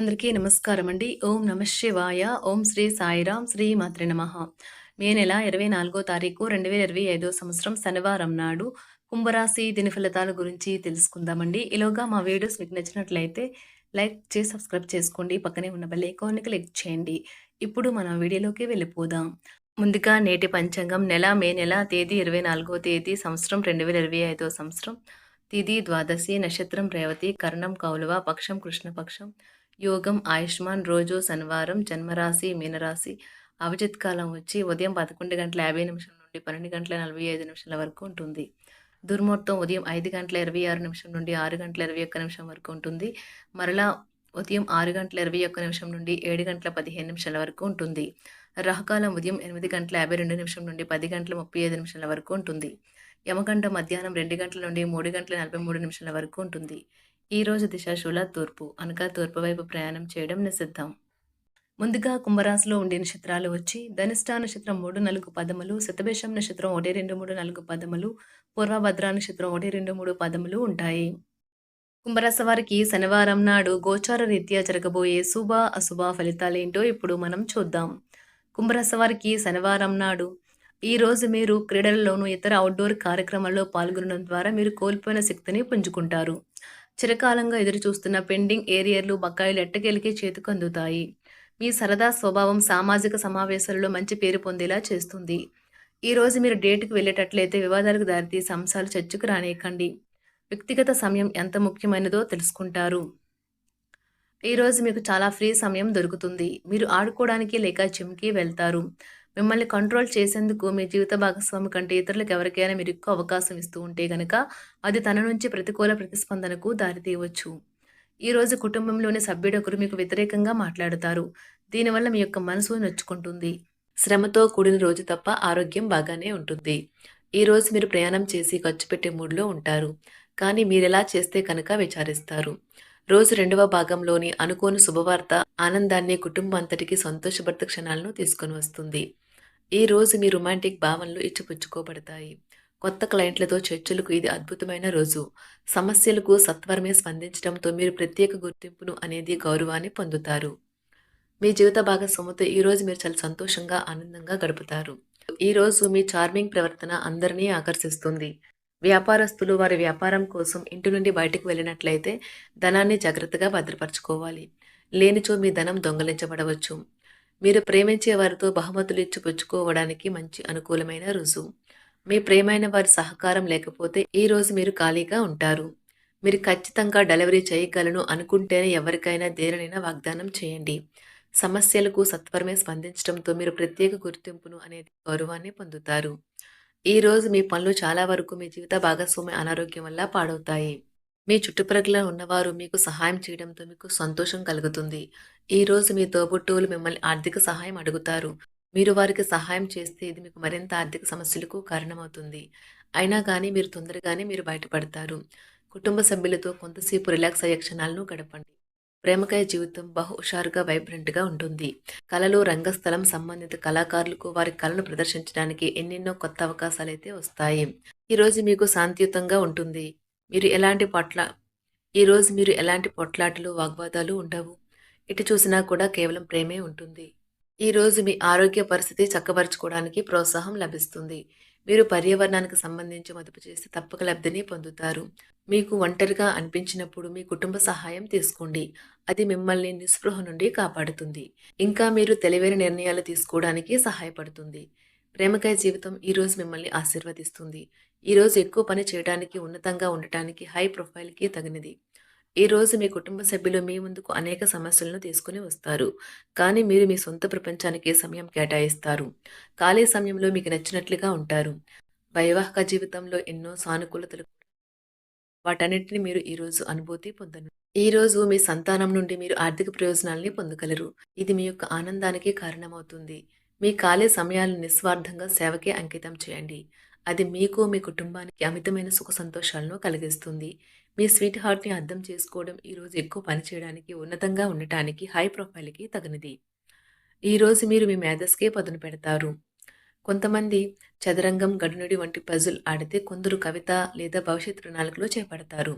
అందరికీ నమస్కారం అండి. ఓం నమ శివాయ. ఓం శ్రీ సాయిరాం శ్రీ మాత్రి నమ. మే నెల ఇరవై నాలుగో తారీఖు రెండు వేల ఇరవై ఐదో సంవత్సరం శనివారం నాడు కుంభరాశి దిన ఫలితాల గురించి తెలుసుకుందామండి. ఈలోగా మా వీడియోస్ మీకు నచ్చినట్లయితే లైక్ చేసి సబ్స్క్రైబ్ చేసుకోండి. పక్కనే ఉన్న బెల్ ఐకాన్ని క్లిక్ చేయండి. ఇప్పుడు మన వీడియోలోకి వెళ్ళిపోదాం. ముందుగా నేటి పంచాంగం. నెల మే నెల తేదీ ఇరవై నాలుగో తేదీ సంవత్సరం రెండు వేల ఇరవై ఐదో సంవత్సరం. తిది ద్వాదశి నక్షత్రం రేవతి కర్ణం కౌలువ పక్షం కృష్ణపక్షం. యోగం ఆయుష్మాన్ రోజు శనివారం జన్మరాశి మీనరాశి. అభిజిత్ కాలం వచ్చి ఉదయం పదకొండు గంటల యాభై నిమిషం నుండి పన్నెండు గంటల నలభై ఐదు నిమిషాల వరకు ఉంటుంది. దుర్ముహూర్తం ఉదయం ఐదు గంటల ఇరవై ఆరు నిమిషం నుండి ఆరు గంటల ఇరవై ఒక్క నిమిషం వరకు ఉంటుంది. మరలా ఉదయం ఆరు గంటల ఇరవై ఒక్క నిమిషం నుండి ఏడు గంటల పదిహేను నిమిషాల వరకు ఉంటుంది. రాహుకాలం ఉదయం ఎనిమిది గంటల యాభై రెండు నిమిషం నుండి పది గంటల ముప్పై ఐదు నిమిషాల వరకు ఉంటుంది. యమగంట మధ్యాహ్నం రెండు గంటల నుండి మూడు గంటల నలభై మూడు నిమిషాల వరకు ఉంటుంది. ఈ రోజు దిశాశూల తూర్పు అనగా తూర్పు వైపు ప్రయాణం చేయడం నిషిద్ధం. ముందుగా కుంభరాశిలో ఉండే నక్షత్రాలు వచ్చి ధనిష్టా నక్షత్రం మూడు నాలుగు పదములు శతభేషం నక్షత్రం ఒకటి రెండు మూడు నాలుగు పదములు పూర్వభద్ర నక్షత్రం ఒకటి రెండు మూడు పదములు ఉంటాయి. కుంభరాశి వారికి శనివారం నాడు గోచార రీత్యా జరగబోయే శుభ అశుభ ఫలితాలేంటో ఇప్పుడు మనం చూద్దాం. కుంభరాశి వారికి శనివారం నాడు ఈ రోజు మీరు క్రీడలలోనూ ఇతర అవుట్డోర్ కార్యక్రమాల్లో పాల్గొనడం ద్వారా మీరు కోల్పోయిన శక్తిని పుంజుకుంటారు. చిరకాలంగా ఎదురుచూస్తున్న పెండింగ్ ఏరియర్లు బకాయిలు ఎట్టకేలికి చేతికి అందుతాయి. మీ సరదా స్వభావం సామాజిక సమావేశాలలో మంచి పేరు పొందేలా చేస్తుంది. ఈరోజు మీరు డేట్కి వెళ్ళేటట్లయితే వివాదాలకు దారితీసే అంశాలు చర్చకు రానేయకండి. వ్యక్తిగత సమయం ఎంత ముఖ్యమైనదో తెలుసుకుంటారు. ఈరోజు మీకు చాలా ఫ్రీ సమయం దొరుకుతుంది. మీరు ఆడుకోవడానికి లేక జిమ్కి వెళ్తారు. మిమ్మల్ని కంట్రోల్ చేసేందుకు మీ జీవిత భాగస్వామి కంటే ఇతరులకు ఎవరికైనా మీరు ఎక్కువ అవకాశం ఇస్తూ ఉంటే గనక అది తన నుంచి ప్రతికూల ప్రతిస్పందనకు దారితీయవచ్చు. ఈరోజు కుటుంబంలోని సభ్యుడొకరు మీకు వ్యతిరేకంగా మాట్లాడతారు. దీనివల్ల మీ యొక్క మనసు నొచ్చుకుంటుంది. శ్రమతో కూడిన రోజు తప్ప ఆరోగ్యం బాగానే ఉంటుంది. ఈరోజు మీరు ప్రయాణం చేసి ఖర్చు పెట్టే మూడ్లో ఉంటారు. కానీ మీరెలా చేస్తే కనుక విచారిస్తారు. రోజు రెండవ భాగంలోని అనుకోని శుభవార్త ఆనందాన్ని కుటుంబం అంతటికి సంతోషభర్త క్షణాలను తీసుకొని వస్తుంది. ఈ రోజు మీ రొమాంటిక్ భావనలు ఇచ్చిపుచ్చుకోబడతాయి. కొత్త క్లయింట్లతో చర్చలకు ఇది అద్భుతమైన రోజు. సమస్యలకు సత్వరమే స్పందించడంతో మీరు ప్రత్యేక గుర్తింపును అనేది గౌరవాన్ని పొందుతారు. మీ జీవిత భాగస్వామితో ఈరోజు మీరు చాలా సంతోషంగా ఆనందంగా గడుపుతారు. ఈరోజు మీ చార్మింగ్ ప్రవర్తన అందరినీ ఆకర్షిస్తుంది. వ్యాపారస్తులు వారి వ్యాపారం కోసం ఇంటి నుండి బయటకు వెళ్ళినట్లయితే ధనాన్ని జాగ్రత్తగా భద్రపరచుకోవాలి. లేనిచో మీ ధనం దొంగలించబడవచ్చు. మీరు ప్రేమించే వారితో బహుమతులు ఇచ్చి పుచ్చుకోవడానికి మంచి అనుకూలమైన రుజువు. మీ ప్రేమైన వారి సహకారం లేకపోతే ఈ రోజు మీరు ఖాళీగా ఉంటారు. మీరు ఖచ్చితంగా డెలివరీ చేయగలను అనుకుంటేనే ఎవరికైనా దేనినైనా వాగ్దానం చేయండి. సమస్యలకు సత్వరమే స్పందించడంతో మీరు ప్రత్యేక గుర్తింపును అనేది గౌరవాన్ని పొందుతారు. ఈరోజు మీ పనులు చాలా వరకు మీ జీవిత భాగస్వామి అనారోగ్యం వల్ల పాడవుతాయి. మీ చుట్టుప్రక్కల ఉన్నవారు మీకు సహాయం చేయడంతో మీకు సంతోషం కలుగుతుంది. ఈ రోజు మీ తోబుట్టువులు మిమ్మల్ని ఆర్థిక సహాయం అడుగుతారు. మీరు వారికి సహాయం చేస్తే ఇది మీకు మరింత ఆర్థిక సమస్యలకు కారణమవుతుంది. అయినా కానీ మీరు తొందరగానే మీరు బయటపడతారు. కుటుంబ సభ్యులతో కొంతసేపు రిలాక్స్ అయ్యే క్షణాలను గడపండి. ప్రేమకాయ జీవితం బహు హుషారుగా వైబ్రెంట్గా ఉంటుంది. కళలు రంగస్థలం సంబంధిత కళాకారులకు వారి కళను ప్రదర్శించడానికి ఎన్నెన్నో కొత్త అవకాశాలు అయితే వస్తాయి ఈరోజు మీకు శాంతియుతంగా ఉంటుంది. మీరు ఎలాంటి పొట్ల ఈరోజు మీరు ఎలాంటి పొట్లాటలు వాగ్వాదాలు ఉండవు. ఇటు చూసినా కూడా కేవలం ప్రేమే ఉంటుంది. ఈరోజు మీ ఆరోగ్య పరిస్థితి చక్కబరుచుకోవడానికి ప్రోత్సాహం లభిస్తుంది. మీరు పర్యావరణానికి సంబంధించి మదుపు చేసి తప్పక లబ్ధిని పొందుతారు. మీకు ఒంటరిగా అనిపించినప్పుడు మీ కుటుంబ సహాయం తీసుకోండి. అది మిమ్మల్ని నిస్పృహ నుండి కాపాడుతుంది. ఇంకా మీరు తెలివైన నిర్ణయాలు తీసుకోవడానికి సహాయపడుతుంది. ప్రేమకాయ జీవితం ఈరోజు మిమ్మల్ని ఆశీర్వదిస్తుంది. ఈరోజు ఎక్కువ పని చేయడానికి ఉన్నతంగా ఉండటానికి హై ప్రొఫైల్కి తగినది. ఈరోజు మీ కుటుంబ సభ్యులు మీ ముందుకు అనేక సమస్యలను తీసుకుని వస్తారు. కానీ మీరు మీ సొంత ప్రపంచానికి సమయం కేటాయిస్తారు? ఖాళీ సమయంలో మీకు నచ్చినట్లుగా ఉంటారు. వైవాహిక జీవితంలో ఎన్నో సానుకూలతలు వాటన్నిటిని మీరు ఈరోజు అనుభూతి పొందను. ఈరోజు మీ సంతానం నుండి మీరు ఆర్థిక ప్రయోజనాల్ని పొందగలరు. ఇది మీ యొక్క ఆనందానికి కారణమవుతుంది. మీ ఖాళీ సమయాలను నిస్వార్థంగా సేవకే అంకితం చేయండి. అది మీకు మీ కుటుంబానికి అమితమైన సుఖ సంతోషాలను కలిగిస్తుంది. మీ స్వీట్ హార్ట్ని అర్థం చేసుకోవడం ఈరోజు ఎక్కువ పని చేయడానికి ఉన్నతంగా ఉండటానికి హై ప్రొఫైల్కి తగినది. ఈరోజు మీరు మీ మేధస్కే పదును పెడతారు. కొంతమంది చదరంగం గడునుడి వంటి పజుల్ ఆడితే కొందరు కవిత లేదా భవిష్యత్ ప్రణాళికలో చేపడతారు.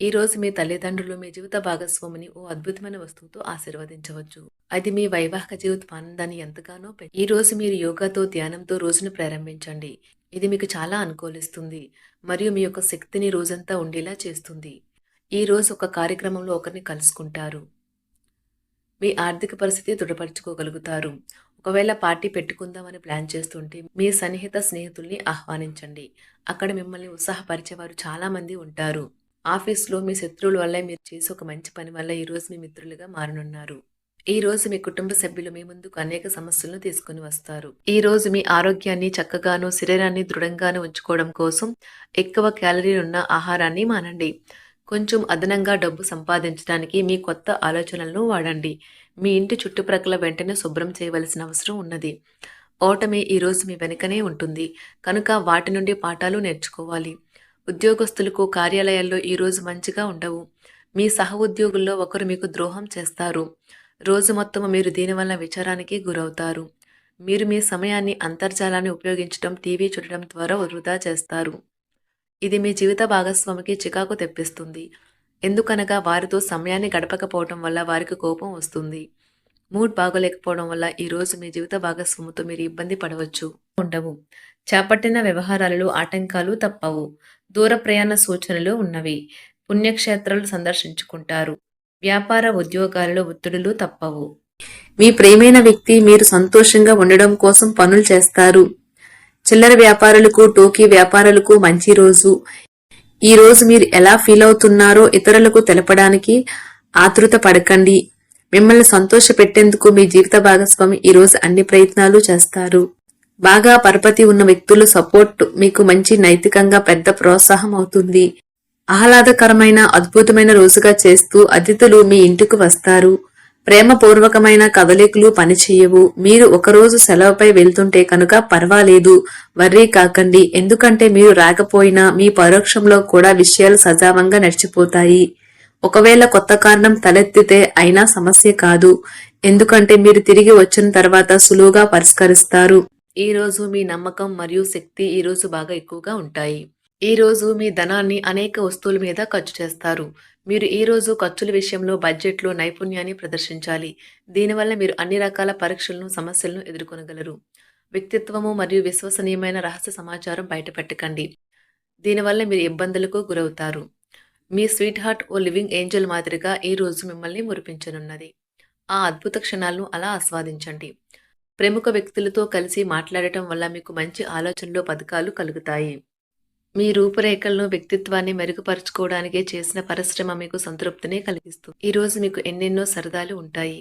ఈ రోజు మీ తల్లిదండ్రులు మీ జీవిత భాగస్వామిని ఓ అద్భుతమైన వస్తువుతో ఆశీర్వదించవచ్చు. అది మీ వైవాహిక జీవిత ఆనందాన్ని ఎంతగానో ఈ రోజు మీరు యోగాతో ధ్యానంతో రోజును ప్రారంభించండి. ఇది మీకు చాలా అనుకూలిస్తుంది. మరియు మీ యొక్క శక్తిని రోజంతా ఉండేలా చేస్తుంది. ఈ రోజు ఒక కార్యక్రమంలో ఒకరిని కలుసుకుంటారు. మీ ఆర్థిక పరిస్థితి దృఢపరచుకోగలుగుతారు. ఒకవేళ పార్టీ పెట్టుకుందామని ప్లాన్ చేస్తుంటే మీ సన్నిహిత స్నేహితుల్ని ఆహ్వానించండి. అక్కడ మిమ్మల్ని ఉత్సాహపరిచేవారు చాలామంది ఉంటారు. ఆఫీస్లో మీ శత్రువుల వల్ల మీరు చేసే ఒక మంచి పని వల్ల ఈరోజు మీ మిత్రులుగా మారనున్నారు. ఈ రోజు మీ కుటుంబ సభ్యులు మీ ముందుకు అనేక సమస్యలను తీసుకుని వస్తారు. ఈ రోజు మీ ఆరోగ్యాన్ని చక్కగాను శరీరాన్ని దృఢంగాను ఉంచుకోవడం కోసం ఎక్కువ క్యాలరీలు ఉన్న ఆహారాన్ని మానండి. కొంచెం అదనంగా డబ్బు సంపాదించడానికి మీ కొత్త ఆలోచనలను వాడండి. మీ ఇంటి చుట్టుప్రక్కల వెంటనే శుభ్రం చేయవలసిన అవసరం ఉన్నది. ఓటమి ఈ రోజు మీ వెనుకనే ఉంటుంది. కనుక వాటి నుండి పాఠాలు నేర్చుకోవాలి. ఉద్యోగస్తులకు కార్యాలయాల్లో ఈరోజు మంచిగా ఉండవు. మీ సహ ఉద్యోగుల్లో ఒకరు మీకు ద్రోహం చేస్తారు. రోజు మొత్తం మీరు దీనివల్ల విచారానికి గురవుతారు. మీరు మీ సమయాన్ని అంతర్జాలాన్ని ఉపయోగించడం టీవీ చూడటం ద్వారా వృధా చేస్తారు. ఇది మీ జీవిత భాగస్వామికి చికాకు తెప్పిస్తుంది. ఎందుకనగా వారితో సమయాన్ని గడపకపోవడం వల్ల వారికి కోపం వస్తుంది. మూడ్ బాగోలేకపోవడం వల్ల ఈరోజు మీ జీవిత భాగస్వామితో మీరు ఇబ్బంది పడవచ్చు. ఉండవు. చేపట్టిన వ్యవహారాలలో ఆటంకాలు తప్పవు. దూర ప్రయాణ సూచనలు ఉన్నవి. పుణ్యక్షేత్రాలు సందర్శించుకుంటారు. వ్యాపార ఉద్యోగాలలో ఒత్తిడులు తప్పవు. మీ ప్రేమైన వ్యక్తి మీరు సంతోషంగా ఉండడం కోసం పనులు చేస్తారు. చిల్లర వ్యాపారులకు టోకీ వ్యాపారులకు మంచి రోజు. ఈ రోజు మీరు ఎలా ఫీల్ అవుతున్నారో ఇతరులకు తెలపడానికి ఆతృత పడకండి. మిమ్మల్ని సంతోష పెట్టేందుకు మీ జీవిత భాగస్వామి ఈ రోజు అన్ని ప్రయత్నాలు చేస్తారు. బాగా పరపతి ఉన్న వ్యక్తుల సపోర్ట్ మీకు మంచి నైతికంగా పెద్ద ప్రోత్సాహం అవుతుంది. ఆహ్లాదకరమైన అద్భుతమైన రోజుగా చేస్తూ అతిథులు మీ ఇంటికి వస్తారు. ప్రేమపూర్వకమైన కదలికలు పనిచేయవు. మీరు ఒకరోజు సెలవుపై వెళ్తుంటే కనుక పర్వాలేదు. వర్రీ కాకండి. ఎందుకంటే మీరు రాకపోయినా మీ పరోక్షంలో కూడా విషయాలు సజావంగా నడిచిపోతాయి. ఒకవేళ కొత్త కారణం తలెత్తితే అయినా సమస్య కాదు. ఎందుకంటే మీరు తిరిగి వచ్చిన తర్వాత సులువుగా పరిష్కరిస్తారు. ఈ రోజు మీ నమ్మకం మరియు శక్తి ఈ రోజు బాగా ఎక్కువగా ఉంటాయి. ఈరోజు మీ ధనాన్ని అనేక వస్తువుల మీద ఖర్చు చేస్తారు. మీరు ఈ రోజు ఖర్చుల విషయంలో బడ్జెట్లో నైపుణ్యాన్ని ప్రదర్శించాలి. దీనివల్ల మీరు అన్ని రకాల పరీక్షలను సమస్యలను ఎదుర్కొనగలరు. వ్యక్తిత్వము మరియు విశ్వసనీయమైన రహస్య సమాచారం బయటపెట్టకండి. దీనివల్ల మీరు ఇబ్బందులకు గురవుతారు. మీ స్వీట్ హార్ట్ ఓ లివింగ్ ఏంజల్ మాదిరిగా ఈ రోజు మిమ్మల్ని మురిపించనున్నది. ఆ అద్భుత క్షణాలను అలా ఆస్వాదించండి. ప్రముఖ వ్యక్తులతో కలిసి మాట్లాడటం వల్ల మీకు మంచి ఆలోచనలు పథకాలు కలుగుతాయి. మీ రూపురేఖలను వ్యక్తిత్వాన్ని మెరుగుపరుచుకోవడానికే చేసిన పరిశ్రమ మీకు సంతృప్తిని కలిగిస్తుంది ఈరోజు మీకు ఎన్నెన్నో సరదాలు ఉంటాయి.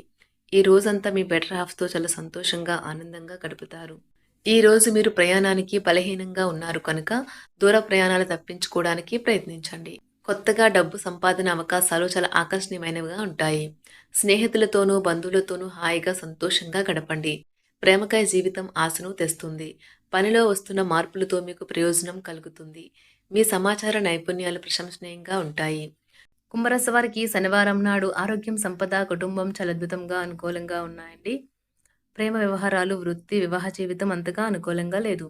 ఈ రోజంతా మీ బెటర్ హాఫ్తో చాలా సంతోషంగా ఆనందంగా గడుపుతారు. ఈ రోజు మీరు ప్రయాణానికి బలహీనంగా ఉన్నారు కనుక దూర ప్రయాణాలు తప్పించుకోవడానికి ప్రయత్నించండి. కొత్తగా డబ్బు సంపాదన అవకాశాలు చాలా ఆకర్షణీయమైనవిగా ఉంటాయి. స్నేహితులతోనూ బంధువులతోనూ హాయిగా సంతోషంగా గడపండి. ప్రేమకాయ జీవితం ఆశను తెస్తుంది. పనిలో వస్తున్న మార్పులతో మీకు ప్రయోజనం కలుగుతుంది. మీ సమాచార నైపుణ్యాలు ప్రశంసనీయంగా ఉంటాయి. కుంభరాశి వారికి శనివారం నాడు ఆరోగ్యం సంపద కుటుంబం చాలా అద్భుతంగా అనుకూలంగా ఉన్నాయండి. ప్రేమ వ్యవహారాలు వృత్తి వివాహ జీవితం అంతగా అనుకూలంగా లేదు.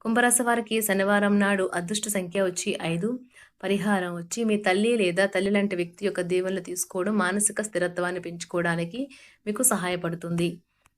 కుంభరాశి వారికి శనివారం నాడు అదృష్ట సంఖ్య వచ్చి ఐదు. పరిహారం వచ్చి మీ తల్లి లేదా తల్లి లాంటి వ్యక్తి యొక్క దీవెనలు తీసుకోవడం మానసిక స్థిరత్వాన్ని పెంచుకోవడానికి మీకు సహాయపడుతుంది.